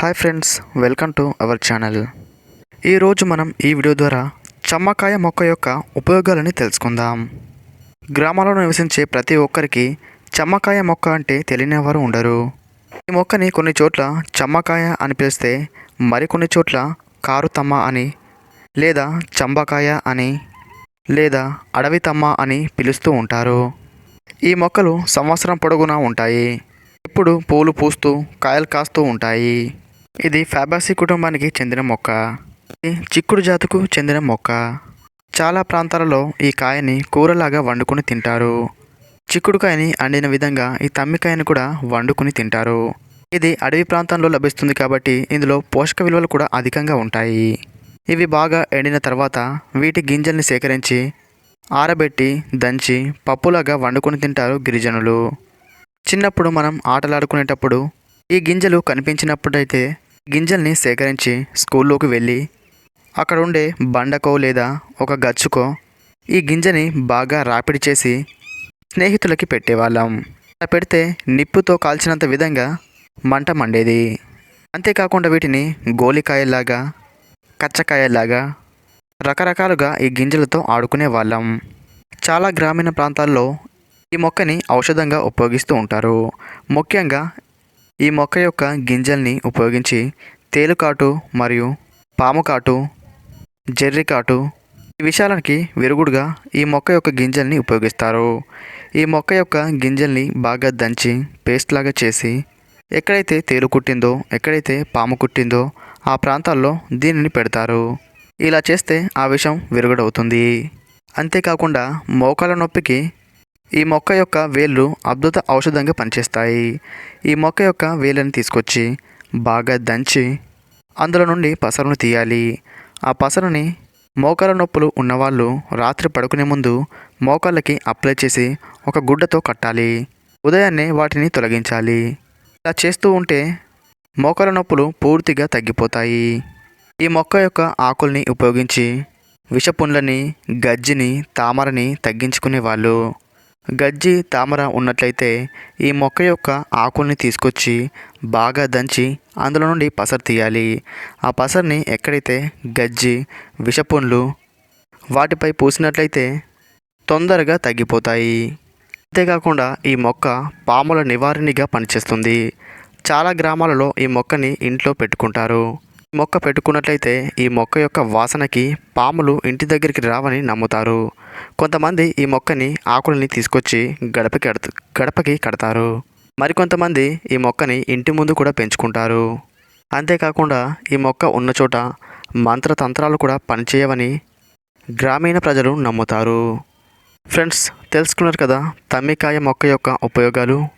Hi friends welcome to our channel. ఈరోజు మనం ఈ వీడియో ద్వారా చమ్మకాయ మొక్క యొక్క ఉపయోగాలని తెలుసుకుందాం. గ్రామాల్లో నివసించే ప్రతి ఒక్కరికి చమ్మకాయ మొక్క అంటే తెలియనివారు ఉండరు. ఈ మొక్కని కొన్ని చోట్ల చమ్మకాయ అని పిలిస్తే మరికొన్ని చోట్ల కారుతమ్మ అని లేదా చంబకాయ అని లేదా అడవితమ్మ అని పిలుస్తూ ఉంటారు. ఈ మొక్కలు సంవత్సరం పొడవునా ఉంటాయి. ఇప్పుడు పూలు పూస్తూ కాయలు కాస్తూ ఉంటాయి. ఇది ఫ్యాబాసి కుటుంబానికి చెందిన మొక్క. ఇది చిక్కుడు జాతుకు చెందిన మొక్క. చాలా ప్రాంతాలలో ఈ కాయని కూరలాగా వండుకొని తింటారు. చిక్కుడుకాయని అండిన విధంగా ఈ తమ్మికాయని కూడా వండుకొని తింటారు. ఇది అడవి ప్రాంతంలో లభిస్తుంది కాబట్టి ఇందులో పోషక విలువలు కూడా అధికంగా ఉంటాయి. ఇవి బాగా ఎండిన తర్వాత వీటి గింజల్ని సేకరించి ఆరబెట్టి దంచి పప్పులాగా వండుకొని తింటారు గిరిజనులు. చిన్నప్పుడు మనం ఆటలాడుకునేటప్పుడు ఈ గింజలు కనిపించినప్పుడైతే గింజల్ని సేకరించి స్కూల్లోకి వెళ్ళి అక్కడ ఉండే బండకో లేదా ఒక గచ్చుకో ఈ గింజని బాగా రాపిడి చేసి స్నేహితులకి పెట్టేవాళ్ళం. అలా పెడితే నిప్పుతో కాల్చినంత విధంగా మంట మండేది. అంతేకాకుండా వీటిని గోలికాయల్లాగా కచ్చకాయల్లాగా రకరకాలుగా ఈ గింజలతో ఆడుకునే వాళ్ళం చాలా గ్రామీణ ప్రాంతాల్లో ఈ మొక్కని ఔషధంగా ఉపయోగిస్తూ ఉంటారు. ముఖ్యంగా ఈ మొక్క యొక్క గింజల్ని ఉపయోగించి తేలుకాటు మరియు పాము కాటు జెర్రి కాటు ఈ విషయాలకి విరుగుడుగా ఈ మొక్క యొక్క గింజల్ని ఉపయోగిస్తారు. ఈ మొక్క యొక్క గింజల్ని బాగా దంచి పేస్ట్ లాగా చేసి ఎక్కడైతే తేలు కుట్టిందో ఎక్కడైతే పాము కుట్టిందో ఆ ప్రాంతాల్లో దీనిని పెడతారు. ఇలా చేస్తే ఆ విషం విరుగుడవుతుంది. అంతేకాకుండా మోకాల నొప్పికి ఈ మొక్క యొక్క వేళ్ళు అద్భుత ఔషధంగా పనిచేస్తాయి. ఈ మొక్క యొక్క వేళ్ళని తీసుకొచ్చి బాగా దంచి అందులో నుండి పసరును తీయాలి. ఆ పసరుని మోకాల నొప్పులు ఉన్నవాళ్ళు రాత్రి పడుకునే ముందు మోకాళ్ళకి అప్లై చేసి ఒక గుడ్డతో కట్టాలి. ఉదయాన్నే వాటిని తొలగించాలి. ఇలా చేస్తూ ఉంటే మోకాల నొప్పులు పూర్తిగా తగ్గిపోతాయి. ఈ మొక్క యొక్క ఆకుల్ని ఉపయోగించి విషపుండ్లని గజ్జిని తామరని తగ్గించుకునే వాళ్ళు గజ్జి తామర ఉన్నట్లయితే ఈ మొక్క యొక్క ఆకుల్ని తీసుకొచ్చి బాగా దంచి అందులో నుండి పసరు తీయాలి. ఆ పసరుని ఎక్కడైతే గజ్జి విషపుండ్లు వాటిపై పూసినట్లయితే తొందరగా తగ్గిపోతాయి. అంతేకాకుండా ఈ మొక్క పాముల నివారణగా పనిచేస్తుంది. చాలా గ్రామాలలో ఈ మొక్కని ఇంట్లో పెట్టుకుంటారు. మొక్క పెట్టుకున్నట్లయితే ఈ మొక్క యొక్క వాసనకి పాములు ఇంటి దగ్గరికి రావని నమ్ముతారు. కొంతమంది ఈ మొక్కని ఆకులని తీసుకొచ్చి గడపకి కడత గడపకి కడతారు. మరికొంతమంది ఈ మొక్కని ఇంటి ముందు కూడా పెంచుకుంటారు. అంతేకాకుండా ఈ మొక్క ఉన్న చోట మంత్రతంత్రాలు కూడా పనిచేయవని గ్రామీణ ప్రజలు నమ్ముతారు. ఫ్రెండ్స్ తెలుసుకున్నారు కదా తమ్మికాయ మొక్క యొక్క ఉపయోగాలు?